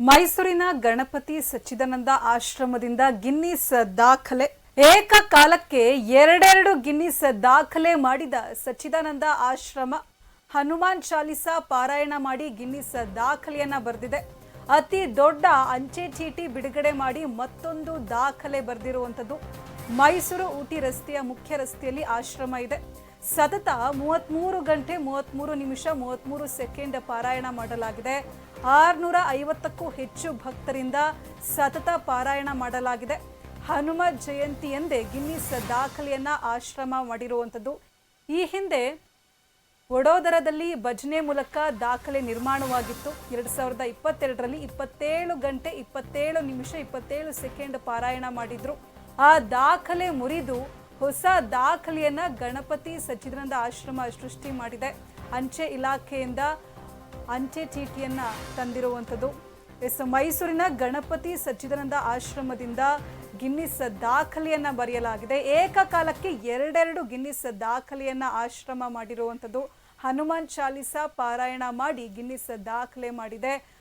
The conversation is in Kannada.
ಮೈಸೂರಿನ ಗಣಪತಿ ಸಚ್ಚಿದಾನಂದ ಆಶ್ರಮದಿಂದ ಗಿನ್ನಿಸ್ ದಾಖಲೆ. ಏಕಕಾಲಕ್ಕೆ ಎರಡೆರಡು ಗಿನ್ನಿಸ್ ದಾಖಲೆ ಮಾಡಿದ ಸಚ್ಚಿದಾನಂದ ಆಶ್ರಮ. ಹನುಮಾನ್ ಚಾಲಿಸಾ ಪಾರಾಯಣ ಮಾಡಿ ಗಿನ್ನಿಸ್ ದಾಖಲೆಯನ್ನ ಬರೆದಿದೆ. ಅತಿ ದೊಡ್ಡ ಅಂಚೆ ಚೀಟಿ ಬಿಡುಗಡೆ ಮಾಡಿ ಮತ್ತೊಂದು ದಾಖಲೆ ಬರೆದಿರುವಂಥದ್ದು. ಮೈಸೂರು ಊಟಿ ರಸ್ತೆಯ ಮುಖ್ಯ ರಸ್ತೆಯಲ್ಲಿ ಆಶ್ರಮ ಇದೆ. ಸತತ ಮೂವತ್ಮೂರು ಗಂಟೆ, ಮೂವತ್ಮೂರು ನಿಮಿಷ, ಮೂವತ್ಮೂರು ಸೆಕೆಂಡ್ ಪಾರಾಯಣ ಮಾಡಲಾಗಿದೆ. ಆರುನೂರ ಐವತ್ತಕ್ಕೂ ಹೆಚ್ಚು ಭಕ್ತರಿಂದ ಸತತ ಪಾರಾಯಣ ಮಾಡಲಾಗಿದೆ. ಹನುಮ ಜಯಂತಿ ಎಂದೇ ಗಿನ್ನಿಸ್ ದಾಖಲೆಯನ್ನ ಆಶ್ರಮ ಮಾಡಿರುವಂಥದ್ದು. ಈ ಹಿಂದೆ ವಡೋದರದಲ್ಲಿ ಭಜನೆ ಮೂಲಕ ದಾಖಲೆ ನಿರ್ಮಾಣವಾಗಿತ್ತು. ಎರಡು ಸಾವಿರದ ಇಪ್ಪತ್ತೆರಡರಲ್ಲಿ ಇಪ್ಪತ್ತೇಳು ಗಂಟೆ, ಇಪ್ಪತ್ತೇಳು ನಿಮಿಷ, ಇಪ್ಪತ್ತೇಳು ಸೆಕೆಂಡ್ ಪಾರಾಯಣ ಮಾಡಿದ್ರು. ಆ ದಾಖಲೆ ಮುರಿದು ಹೊಸ ದಾಖಲೆಯನ್ನ ಗಣಪತಿ ಸಚ್ಚಿದಾನಂದ ಆಶ್ರಮ ಸೃಷ್ಟಿ ಮಾಡಿದೆ. ಅಂಚೆ ಇಲಾಖೆಯಿಂದ ಅಂಚೆ ಚೀಟಿಯನ್ನ ತಂದಿರುವಂಥದ್ದು. ಎಸ್ ಮೈಸೂರಿನ ಗಣಪತಿ ಸಚ್ಚಿದಾನಂದ ಆಶ್ರಮದಿಂದ ಗಿನ್ನಿಸ್ ದಾಖಲೆಯನ್ನ ಬರೆಯಲಾಗಿದೆ. ಏಕಕಾಲಕ್ಕೆ ಎರಡೆರಡು ಗಿನ್ನಿಸ್ ದಾಖಲೆಯನ್ನ ಆಶ್ರಮ ಮಾಡಿರುವಂಥದ್ದು. ಹನುಮಾನ್ ಚಾಲಿಸಾ ಪಾರಾಯಣ ಮಾಡಿ ಗಿನ್ನಿಸ್ ದಾಖಲೆ ಮಾಡಿದೆ.